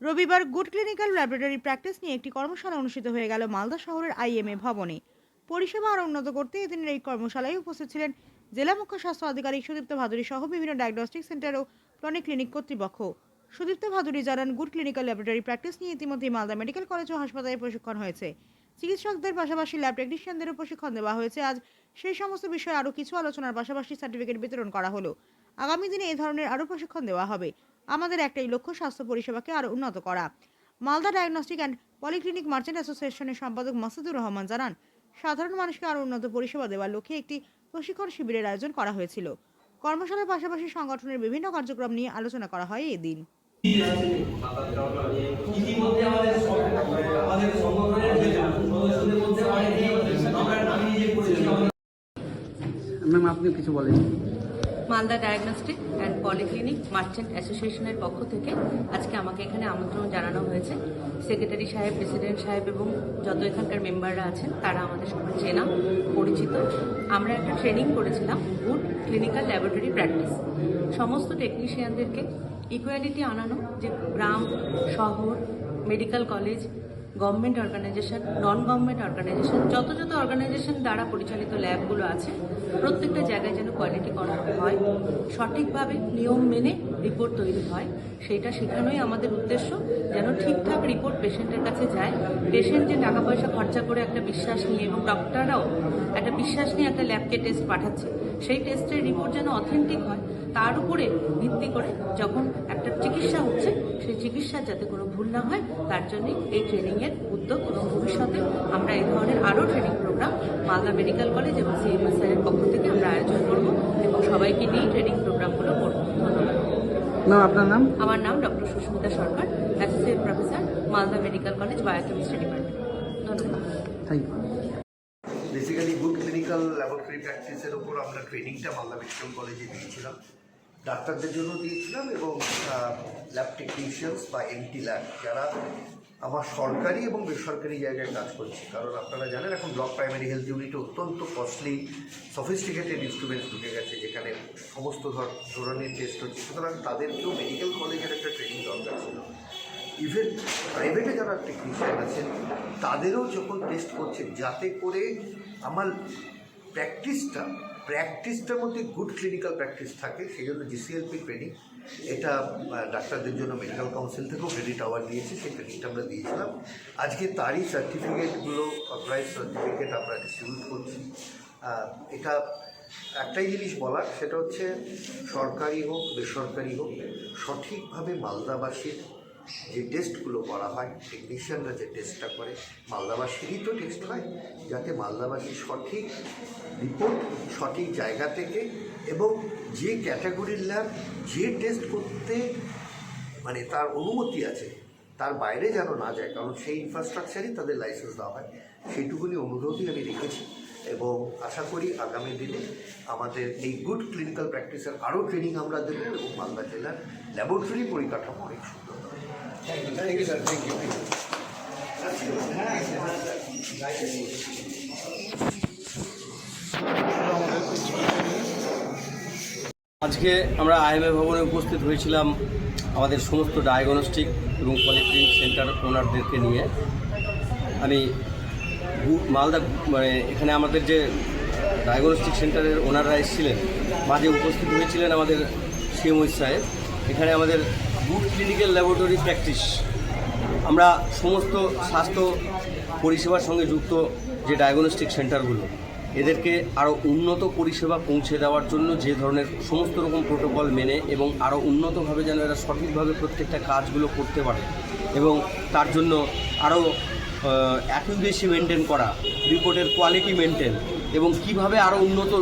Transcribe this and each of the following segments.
রবিবার good clinical laboratory practice নিয়ে একটি কর্মশালা অনুষ্ঠিত হয়ে গেল মালদা শহরের আইএমএ ভবনে। পরিষেবা আরও উন্নত করতে এদিনের এই কর্মশালায় উপস্থিত ছিলেন জেলা মুখ্য স্বাস্থ্য আধিকারিক সুদীপ্ত ভাদুরী সহ বিভিন্ন ডায়াগনস্টিক সেন্টার ও ক্লিনিক ক্লিনিক কর্তৃপক্ষ। সুদীপ্ত ভাদুরী জানান, গুড ক্লিনিক্যাল ল্যাবরেটরি প্র্যাকটিস নিয়ে ইতিমধ্যে মালদা মেডিকেল কলেজ ও হাসপাতালে প্রশিক্ষণ হয়েছে। চিকিৎসকদের পাশাপাশি ল্যাব টেকনিশিয়ানদেরও প্রশিক্ষণ দেওয়া হয়েছে। আজ সেই সমস্ত বিষয়ে আরও কিছু আলোচনার পাশাপাশি সার্টিফিকেট বিতরণ করা হলো। আগামী দিনে এই ধরনের আরও প্রশিক্ষণ দেওয়া হবে। আমাদের একটাই লক্ষ্য স্বাস্থ্য পরিষেবাকে আরও উন্নত করা। Malda diagnostic and polyclinic merchant অ্যাসোসিয়েশনের সম্পাদক মাসুদুর রহমান জানান সাধারণ মানুষকে আরও উন্নত পরিষেবা দেওয়ার লক্ষ্যে একটি প্রশিক্ষণ শিবিরের আয়োজন করা হয়েছিল। কর্মশালার পাশাপাশি সংগঠনের বিভিন্ন কার্যক্রম নিয়ে আলোচনা করা হয় করেছি আমাদের ম্যাম আপনি কিছু বলেন। Malda diagnostic and polyclinic merchant অ্যাসোসিয়েশনের পক্ষ থেকে আজকে আমাকে এখানে আমন্ত্রণ জানানো হয়েছে। সেক্রেটারি সাহেব প্রেসিডেন্ট সাহেব এবং যত এখানকার মেম্বাররা আছেন, তারা আমাদের সবার চেনা, পরিচিত। আমরা একটা ট্রেনিং করেছিলাম গুড ক্লিনিক্যাল ল্যাবরেটরি প্র্যাকটিস সমস্ত টেকনিশিয়ানদেরকে ইকুয়ালিটি আনানো, যে গ্রাম, শহর medical college government organisation non government organisation যত যত অর্গানাইজেশন দ্বারা পরিচালিত ল্যাবগুলো আছে প্রত্যেকটা জায়গায় যেন কোয়ালিটি কন্ট্রোল হয়, সঠিকভাবে নিয়ম মেনে রিপোর্ট তৈরি হয় সেটা শেখানোই আমাদের উদ্দেশ্য, যেন ঠিকঠাক রিপোর্ট পেশেন্টের কাছে যায়। পেশেন্ট যে টাকা পয়সা খরচা করে একটা বিশ্বাস নিয়ে এবং ডক্টররাও একটা বিশ্বাস নিয়ে একটা ল্যাবকে টেস্ট পাঠাচ্ছে, সেই টেস্টের রিপোর্ট যেন অথেন্টিক হয়। তার উপরে ভিত্তি করে যখন একটা চিকিৎসা হচ্ছে সেই চিকিৎসা যাতে কোনো ভুল না হয় তার জন্যই এই ট্রেনিংয়ের উদ্যোগ এবং ভবিষ্যতে আমরা এই ধরনের আরও training programme Malda medical college এবং সিএমএসআর এর পক্ষ থেকে আমরা আয়োজন করব এবং সবাইকে নিয়ে ট্রেনিং প্রোগ্রামগুলো করব। ধন্যবাদ আপনার নাম? আমার নাম doctor Susmita Sarkar associate professor Malda medical college biochemistry department ধন্যবাদ। Thank you basically good clinical laboratory প্র্যাকটিসের ওপর আমরা ট্রেনিংটা মালদা মেডিকেল কলেজে দিয়েছিলাম। ডাক্তারদের জন্য দিয়েছিলাম এবং ল্যাব টেকনিশিয়ানস বা এমটি ল্যাব যারা আমার সরকারি এবং বেসরকারি জায়গায় কাজ করছে। কারণ আপনারা জানেন, এখন ব্লক প্রাইমারি হেলথ ইউনিটে অত্যন্ত কস্টলি সফিস্টিকেটেড ইনস্ট্রুমেন্টস ঢুকে গেছে, যেখানে সমস্ত ধর- ধরনের টেস্ট হচ্ছে। সুতরাং তাদেরকেও মেডিকেল কলেজের একটা ট্রেনিং দরকার ছিল। ইভেন প্রাইভেটে যারা টেকনিশিয়ান আছেন, তাদেরও যখন টেস্ট করছেন যাতে করে আমার প্র্যাকটিসটা প্র্যাকটিসটার মধ্যে গুড ক্লিনিক্যাল প্র্যাকটিস থাকে সেই জন্য জিসিএলপি ট্রেনিং এটা ডাক্তারদের জন্য মেডিকেল কাউন্সিল থেকেও ক্রেডিট আওয়ার দিয়েছে, সেই ট্রেনিংটা আমরা দিয়েছিলাম। আজকে তারই সার্টিফিকেটগুলো অথরাইজ সার্টিফিকেট আমরা ডিস্ট্রিবিউট করছি। এটা একটাই জিনিস বলার, সেটা হচ্ছে সরকারি হোক, বেসরকারি হোক, সঠিকভাবে মালদাবাসীর যে টেস্টগুলো করা হয় টেকনিশিয়ানরা যে টেস্টটা করে, মালদাবাসীরই তো টেস্ট হয়, যাতে মালদাবাসী সঠিক রিপোর্ট সঠিক জায়গা থেকে এবং যে ক্যাটাগরির ল্যাব যে টেস্ট করতে মানে তার অনুমতি আছে, তার বাইরে যেন না যায়, কারণ সেই ইনফ্রাস্ট্রাকচারই তাদের লাইসেন্স দেওয়া হয়। সেইটুকুনি অনুরোধই আমি রেখেছি। এবং আশা করি আগামী দিনে আমাদের এই গুড ক্লিনিক্যাল প্র্যাকটিসের আরও ট্রেনিং আমরা দেবো এবং মালদা জেলার ল্যাবরেটরি পরিকাঠামো অনেক সুন্দর হবে। Thank you sir thank you আজকে আমরা আইএমএ ভবনে উপস্থিত হয়েছিলাম আমাদের সমস্ত ডায়াগনস্টিক এবং পলিক্লিনিক সেন্টার ওনারদেরকে নিয়ে। আমি মালদা মানে এখানে আমাদের যে ডায়াগনস্টিক সেন্টারের ওনাররা এসেছিলেন মাঝে উপস্থিত হয়েছিলেন আমাদের সিএমওই সাহেব, এখানে আমাদের গুড ক্লিনিক্যাল ল্যাবরেটরি প্র্যাকটিস আমরা সমস্ত স্বাস্থ্য পরিষেবার সঙ্গে যুক্ত যে ডায়াগনস্টিক সেন্টারগুলো এদেরকে আরও উন্নত পরিষেবা পৌঁছে দেওয়ার জন্য যে ধরনের সমস্ত রকম প্রোটোকল মেনে এবং আরও উন্নতভাবে যেন এরা সঠিকভাবে প্রত্যেকটা কাজগুলো করতে পারে এবং তার জন্য আরও অ্যাকিউরেসি মেনটেন করা রিপোর্টের কোয়ালিটি মেনটেন এবং কীভাবে আরও উন্নত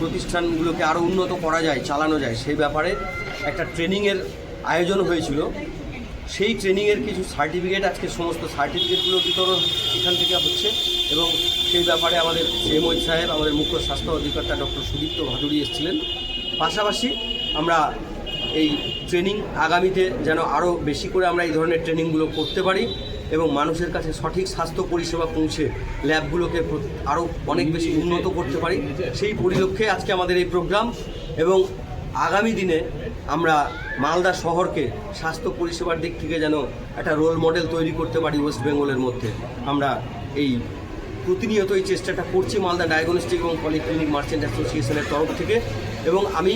প্রতিষ্ঠানগুলোকে আরও উন্নত করা যায়, চালানো যায়, সেই ব্যাপারে একটা ট্রেনিংয়ের আয়োজন হয়েছিল। সেই ট্রেনিংয়ের কিছু সার্টিফিকেট আজকে সমস্ত সার্টিফিকেটগুলো বিতরণ এখান থেকে হচ্ছে, এবং সেই ব্যাপারে আমাদের সিএমওই সাহেব, আমাদের মুখ্য স্বাস্থ্য অধিকর্তা ডক্টর সুদীপ্ত ভাদুরী এসেছিলেন। পাশাপাশি আমরা এই ট্রেনিং আগামীতে যেন আরও বেশি করে আমরা এই ধরনের ট্রেনিংগুলো করতে পারি। এবং মানুষের কাছে সঠিক স্বাস্থ্য পরিষেবা পৌঁছে ল্যাবগুলোকে আরও অনেক বেশি উন্নত করতে পারি। সেই পরিলক্ষ্যে আজকে আমাদের এই প্রোগ্রাম এবং আগামী দিনে আমরা মালদা শহরকে স্বাস্থ্য পরিষেবার দিক থেকে যেন একটা রোল মডেল তৈরি করতে পারি ওয়েস্ট বেঙ্গলের মধ্যে। আমরা এই প্রতিনিয়ত এই চেষ্টাটা করছি মালদা ডায়াগনস্টিক এবং পলিক্লিনিক মার্চেন্ট অ্যাসোসিয়েশনের তরফ থেকে এবং আমি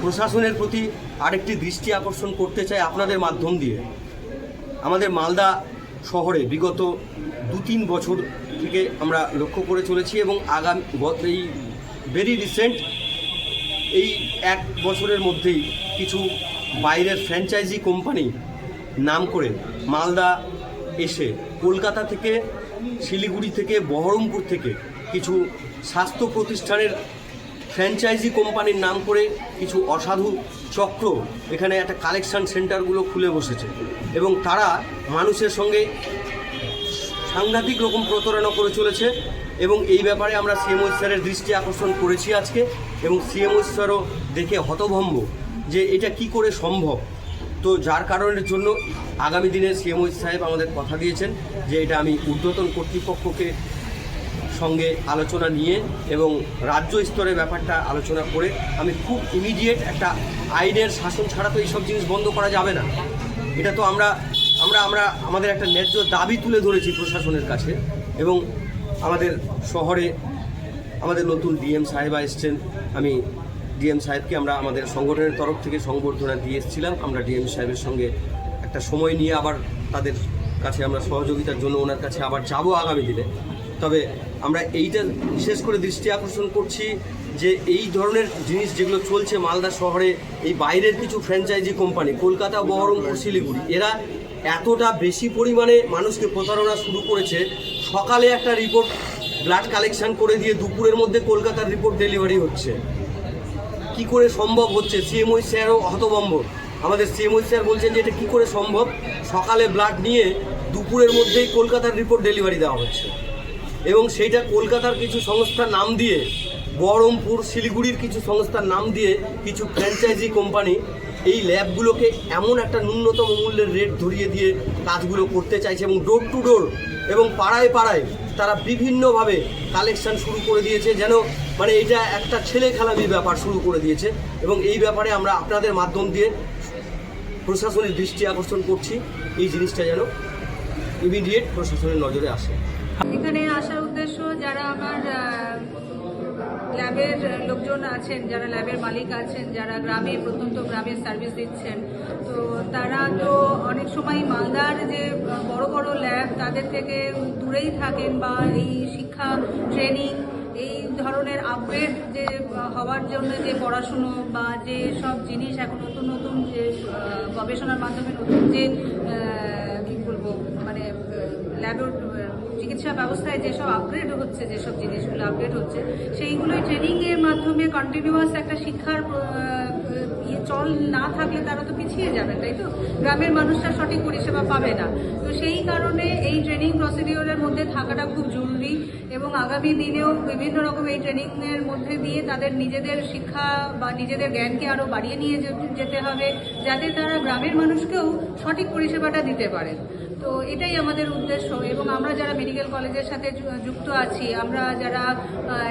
প্রশাসনের প্রতি আরেকটি দৃষ্টি আকর্ষণ করতে চাই আপনাদের মাধ্যম দিয়ে। আমাদের মালদা শহরে বিগত দু তিন বছর থেকে আমরা লক্ষ্য করে চলেছি এবং আগামী এই ভেরি রিসেন্ট এই এক বছরের মধ্যেই কিছু বাইরের ফ্র্যাঞ্চাইজি কোম্পানি নাম করে মালদা এসে কলকাতা থেকে শিলিগুড়ি থেকে বহরমপুর থেকে কিছু স্বাস্থ্য প্রতিষ্ঠানের ফ্র্যাঞ্চাইজি কোম্পানির নাম করে কিছু অসাধু চক্র এখানে একটা কালেকশন সেন্টারগুলো খুলে বসেছে। এবং তারা মানুষের সঙ্গে সাংঘাতিক রকম প্রতারণা করে চলেছে এবং এই ব্যাপারে আমরা সিএমও স্যারের দৃষ্টি আকর্ষণ করেছি আজকে এবং সিএমও স্যারও দেখে হতভম্ব যে এটা কি করে সম্ভব। তো যার কারণের জন্য আগামী দিনে সিএমও সাহেব আমাদের কথা দিয়েছেন যে এটা আমি ঊর্ধ্বতন কর্তৃপক্ষকে সঙ্গে আলোচনা নিয়ে এবং রাজ্য স্তরে ব্যাপারটা আলোচনা করে আমি খুব ইমিডিয়েট একটা আইনের শাসন ছাড়া তো এইসব জিনিস বন্ধ করা যাবে না। এটা তো আমরা আমরা আমরা আমাদের একটা ন্যায্য দাবি তুলে ধরেছি প্রশাসনের কাছে এবং আমাদের শহরে আমাদের নতুন ডিএম সাহেবা এসছেন। আমি ডিএম সাহেবকে আমরা আমাদের সংগঠনের তরফ থেকে সংবর্ধনা দিয়ে এসেছিলাম। আমরা ডিএম সাহেবের সঙ্গে একটা সময় নিয়ে আবার তাদের কাছে আমরা সহযোগিতার জন্য ওনার কাছে আবার যাব আগামী দিনে। তবে আমরা এইটা বিশেষ করে দৃষ্টি আকর্ষণ করছি যে এই ধরনের জিনিস যেগুলো চলছে মালদা শহরে, এই বাইরের কিছু ফ্র্যাঞ্চাইজি কোম্পানি কলকাতা, বহরমপুর, শিলিগুড়ি, এরা এতটা বেশি পরিমাণে মানুষকে প্রতারণা শুরু করেছে। সকালে একটা রিপোর্ট ব্লাড কালেকশন করে দিয়ে দুপুরের মধ্যে কলকাতার রিপোর্ট ডেলিভারি হচ্ছে। কি করে সম্ভব হচ্ছে? সিএমওই স্যারও হতবম্ব আমাদের সিএমওই স্যার বলছেন যে এটা কী করে সম্ভব? সকালে ব্লাড নিয়ে দুপুরের মধ্যেই কলকাতার রিপোর্ট ডেলিভারি দেওয়া হচ্ছে। এবং সেইটা কলকাতার কিছু সংস্থার নাম দিয়ে, বহরমপুর, শিলিগুড়ির কিছু সংস্থার নাম দিয়ে কিছু ফ্র্যাঞ্চাইজি কোম্পানি এই ল্যাবগুলোকে এমন একটা ন্যূনতম মূল্যের রেট ধরিয়ে দিয়ে কাজগুলো করতে চাইছে এবং ডোর টু ডোর এবং পাড়ায় পাড়ায় তারা বিভিন্নভাবে কালেকশন শুরু করে দিয়েছে, যেন মানে এটা একটা ছেলে খেলামি ব্যাপার শুরু করে দিয়েছে এবং এই ব্যাপারে আমরা আপনাদের মাধ্যম দিয়ে প্রশাসনের দৃষ্টি আকর্ষণ করছি। এই জিনিসটা যেন ইমিডিয়েট প্রশাসনের নজরে আসে। এখানে আসার উদ্দেশ্য যারা আমার ল্যাবের লোকজন আছেন, যারা ল্যাবের মালিক আছেন, যারা গ্রামে, প্রত্যন্ত গ্রামে সার্ভিস দিচ্ছেন, তো তারা তো অনেক সময় মালদার যে বড় বড় ল্যাব, তাদের থেকে দূরেই থাকেন বা এই শিক্ষা ট্রেনিং এই ধরনের আপগ্রেড যে হওয়ার জন্য যে পড়াশুনো বা যে সব জিনিস এখন নতুন নতুন যে গবেষণার মাধ্যমে নতুন যে কী বলব মানে ল্যাবর চিকিৎসা ব্যবস্থায় যেসব আপগ্রেড হচ্ছে, যেসব জিনিসগুলো আপগ্রেড হচ্ছে, সেইগুলোই ট্রেনিংয়ের মাধ্যমে কন্টিনিউয়াস একটা শিক্ষার ইয়ে চল না থাকলে তারা তো পিছিয়ে যাবে, তাই তো? গ্রামের মানুষরা সঠিক পরিষেবা পাবে না। তো সেই কারণে এই ট্রেনিং প্রসিডিওরের মধ্যে থাকাটা খুব জরুরি এবং আগামী দিনেও বিভিন্ন রকম এই ট্রেনিংয়ের মধ্যে দিয়ে তাদের নিজেদের শিক্ষা বা নিজেদের জ্ঞানকে আরও বাড়িয়ে নিয়ে যেতে হবে, যাতে তারা গ্রামের মানুষকেও সঠিক পরিষেবাটা দিতে পারেন। তো এটাই আমাদের উদ্দেশ্য এবং আমরা যারা মেডিকেল কলেজের সাথে যুক্ত আছি, আমরা যারা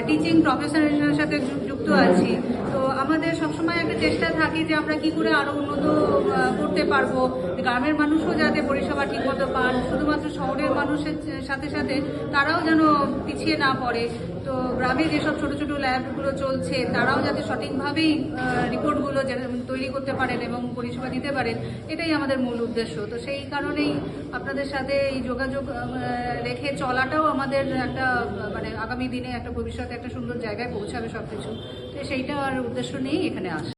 টিচিং প্রফেশনের সাথে যুক্ত আছি, তো আমাদের সবসময় একটা চেষ্টা থাকে যে আমরা কি করে আরও উন্নত করতে পারব। গ্রামের মানুষও যাতে পরিষেবা ঠিকমতো পান, শুধুমাত্র শহরের মানুষের সাথে সাথে তারাও যেন পিছিয়ে না পড়ে। তো গ্রামে যেসব ছোট ছোট ল্যাবগুলো চলছে, তারাও যাতে সঠিকভাবেই রিপোর্টগুলো তৈরি করতে পারেন এবং পরিষেবা দিতে পারেন, এটাই আমাদের মূল উদ্দেশ্য। তো সেই কারণেই আপনাদের সাথে এই যোগাযোগ রেখে চলাটাও আমাদের একটা মানে আগামী দিনে একটা ভবিষ্যতে একটা সুন্দর জায়গায় পৌঁছাবে সব কিছু সেইটা আর উদ্দেশ্য নেই এখানে আসা।